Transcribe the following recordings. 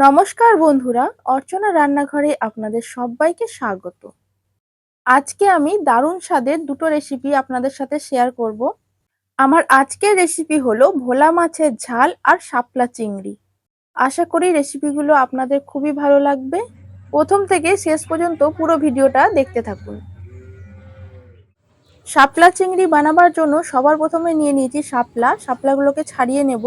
নমস্কার বন্ধুরা, অর্চনা রান্নাঘরে আপনাদের সবাইকে স্বাগত। আজকে আমি দারুণ স্বাদের দুটো রেসিপি আপনাদের সাথে শেয়ার করব। আমার আজকের রেসিপি হলো ভোলা মাছের ঝাল আর শাপলা চিংড়ি। আশা করি রেসিপিগুলো আপনাদের খুবই ভালো লাগবে। প্রথম থেকে শেষ পর্যন্ত পুরো ভিডিওটা দেখতে থাকুন। শাপলা চিংড়ি বানাবার জন্য সবার প্রথমে নিয়ে নিয়েছি শাপলা। শাপলাগুলোকে ছাড়িয়ে নেব।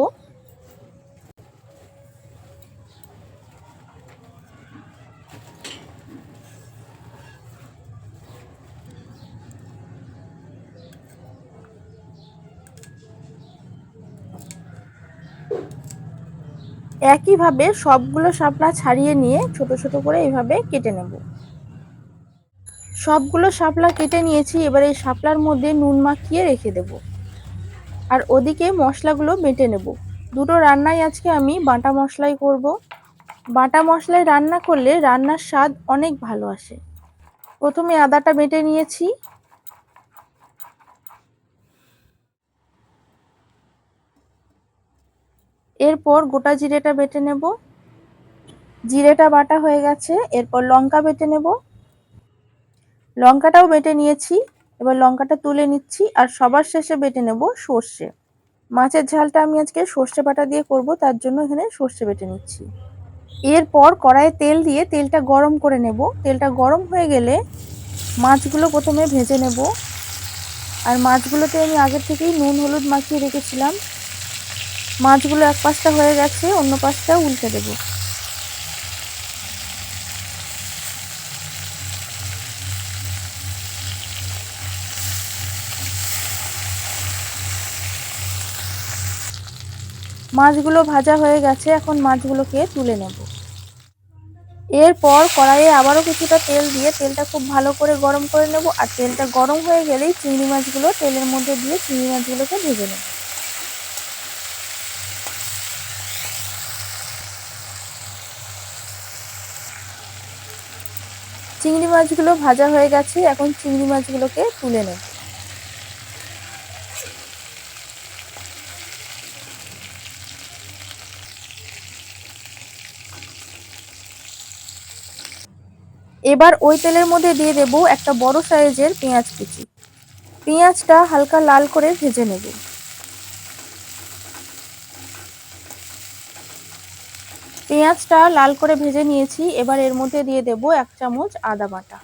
একইভাবে সবগুলো শাপলা ছাড়িয়ে নিয়ে ছোট ছোট করে এইভাবে কেটে নেব। সবগুলো শাপলা কেটে নিয়েছি, এবার এই শাপলার মধ্যে নুন মাখিয়ে রেখে দেব। আর ওদিকে মশলাগুলো বেটে নেব। দুটো রান্নাই আজকে আমি বাটা মশলাই করব। বাটা মশলায় রান্না করলে রান্নার স্বাদ অনেক ভালো আসে। প্রথমে আদাটা বেটে নিয়েছি। এরপর গোটা জিরেটা বেটে নেব। জিরেটা বাটা হয়ে গেছে, এরপর লঙ্কা বেটে নেব। লঙ্কাটাও বেটে নিয়েছি, এবার লঙ্কাটা তুলে নিচ্ছি, আর সবার শেষে বেটে নেব সর্ষে। মাছের ঝালটা আমি আজকে সর্ষে বাটা দিয়ে করব, তার জন্য এখানে সর্ষে বেটে নিচ্ছি। এরপর কড়াইয়ে তেল দিয়ে তেলটা গরম করে নেব। তেলটা গরম হয়ে গেলে মাছগুলো প্রথমে ভেজে নেব। আর মাছগুলোতে আমি আগের থেকেই নুন, হলুদ মাখিয়ে রেখেছিলাম। মাছগুলো এক পাশটা হয়ে গেছে, অন্য পাশটা উল্টে দেব। মাছগুলো ভাজা হয়ে গেছে, এখন মাছগুলোকে তুলে নেব। এরপর কড়াইয়ে আবারও কিছুটা তেল দিয়ে তেলটা খুব ভালো করে গরম করে নেব, আর তেলটা গরম হয়ে গেলেই চিংড়ি মাছগুলো তেলের মধ্যে দিয়ে চিংড়ি মাছগুলোকে ভেজে নেব। চিংড়ি মাছগুলো ভাজা হয়ে গেছে, এখন চিংড়ি মাছগুলোকে তুলে নেব। এবার ওই তেলের মধ্যে দিয়ে দেব একটা বড় সাইজের পেঁয়াজ কুচি। পেঁয়াজটা হালকা লাল করে ভেজে নেব। পেঁয়াজটা লাল করে ভেজে নিয়েছি। এবার এর মধ্যে দিয়ে দেব এক চামচ আদা বাটা।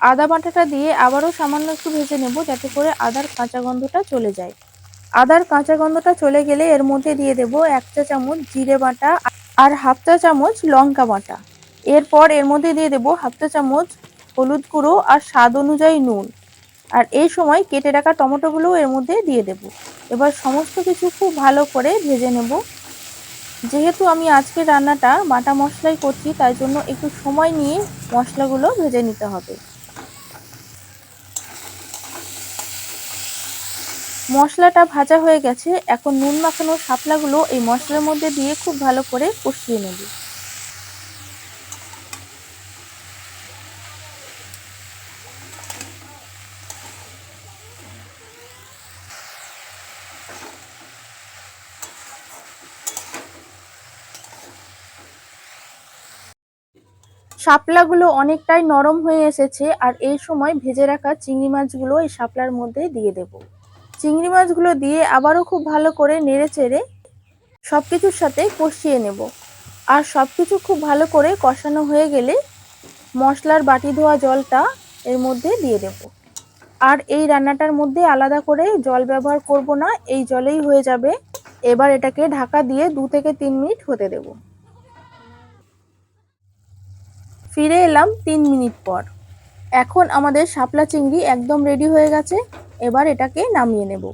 আদা বাটাটা দিয়ে আবারও সামান্য একটু ভেজে নেব যাতে করে আদার কাঁচা গন্ধটা চলে যায়। আদার কাঁচা গন্ধটা চলে গেলে এর মধ্যে দিয়ে দেব এক চা চামচ জিরে বাটা আর হাফ চা চামচ লঙ্কা বাটা। এরপর এর মধ্যে দিয়ে দেব হাফ চা চামচ হলুদ গুঁড়ো আর স্বাদ অনুযায়ী নুন। আর এই সময় কেটে রাখা টমেটোগুলোও এর মধ্যে দিয়ে দেব। এবার সমস্ত কিছু খুব ভালো করে ভেজে নেব। যেহেতু আমি আজকে রান্নাটা বাটা মশলাই করছি, তাই জন্য একটু সময় নিয়ে মশলাগুলো ভেজে নিতে হবে। মশলাটা ভাজা হয়ে গেছে, এখন নুন মাখানোর শাপলাগুলো এই মশলার মধ্যে দিয়ে খুব ভালো করে কষিয়ে নেব। শাপলাগুলো অনেকটাই নরম হয়ে এসেছে, আর এই সময় ভেজে রাখা চিংড়ি মাছগুলো এই শাপলার মধ্যে দিয়ে দেব। চিংড়ি মাছগুলো দিয়ে আবারও খুব ভালো করে নেড়ে চেড়ে সব কিছুর সাথে কষিয়ে নেব। আর সব কিছু খুব ভালো করে কষানো হয়ে গেলে মশলার বাটি ধোয়া জলটা এর মধ্যে দিয়ে দেব। আর এই রান্নাটার মধ্যে আলাদা করে জল ব্যবহার করব না, এই জলেই হয়ে যাবে। এবার এটাকে ঢাকা দিয়ে দু থেকে তিন মিনিট হতে দেবো। ফিরে এলাম তিন মিনিট পর। এখন আমাদের শাপলা চিংড়ি একদম রেডি হয়ে গেছে, এবার এটাকে নামিয়ে নেব।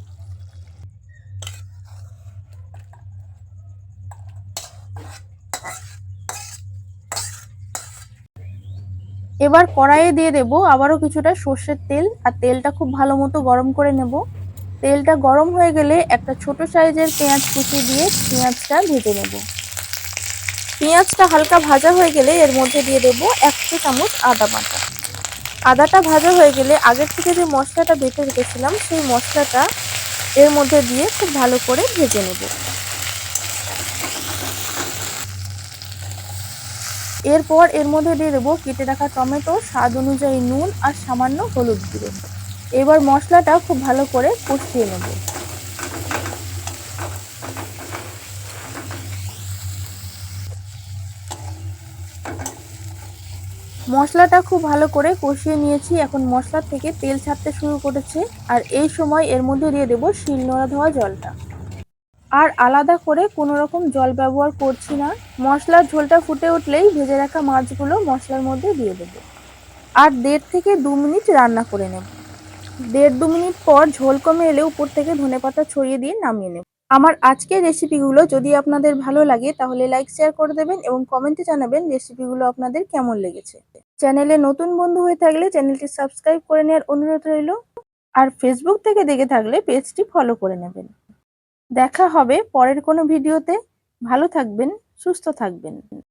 এবার কড়াইয়ে দিয়ে দেব আবারও কিছুটা সর্ষের তেল, আর তেলটা খুব ভালো মতো গরম করে নেব। তেলটা গরম হয়ে গেলে একটা ছোট সাইজের পেঁয়াজ কুচি দিয়ে পেঁয়াজটা ভেজে নেব। পেঁয়াজটা হালকা ভাজা হয়ে গেলে এর মধ্যে দিয়ে দেবো একশো চামচ আদা বাটা। আদাটা ভাজা হয়ে গেলে আগের থেকে যে মশলাটা বেটে রেখেছিলাম, সেই মশলাটা এর মধ্যে দিয়ে খুব ভালো করে ভেজে নেব। এরপর এর মধ্যে দিয়ে দেবো কেটে রাখা টমেটো, স্বাদ অনুযায়ী নুন আর সামান্য হলুদ গুঁড়ো। এবার মশলাটা খুব ভালো করে কষিয়ে নেব। মশলাটা খুব ভালো করে কষিয়ে নিয়েছি। এখন মশলা থেকে তেল ছাড়তে শুরু করেছে। আর এই সময় এর মধ্যে দিয়ে দেবো শিলনোড়া ধোয়া জলটা। আর আলাদা করে কোনো রকম জল ব্যবহার করছি না। মশলার ঝোলটা ফুটে উঠলেই ভেজে রাখা মাছগুলো মশলার মধ্যে দিয়ে দেবো। আর দেড় থেকে দু মিনিট রান্না করে নেব। দেড় দু মিনিট পর ঝোল কমে এলে উপর থেকে ধনেপাতা ছড়িয়ে দিয়ে নামিয়ে নেব। আমার আজকের রেসিপিগুলো যদি আপনাদের ভালো লাগে, তাহলে লাইক শেয়ার করে দেবেন এবং কমেন্টে জানাবেন রেসিপিগুলো আপনাদের কেমন লেগেছে। চ্যানেলে নতুন বন্ধু হয়ে থাকলে চ্যানেলটি সাবস্ক্রাইব করে নেওয়ার অনুরোধ রইল। আর ফেসবুক থেকে দেখে থাকলে পেজটি ফলো করে নেবেন। দেখা হবে পরের কোনো ভিডিওতে ভালো থাকবেন, সুস্থ থাকবেন।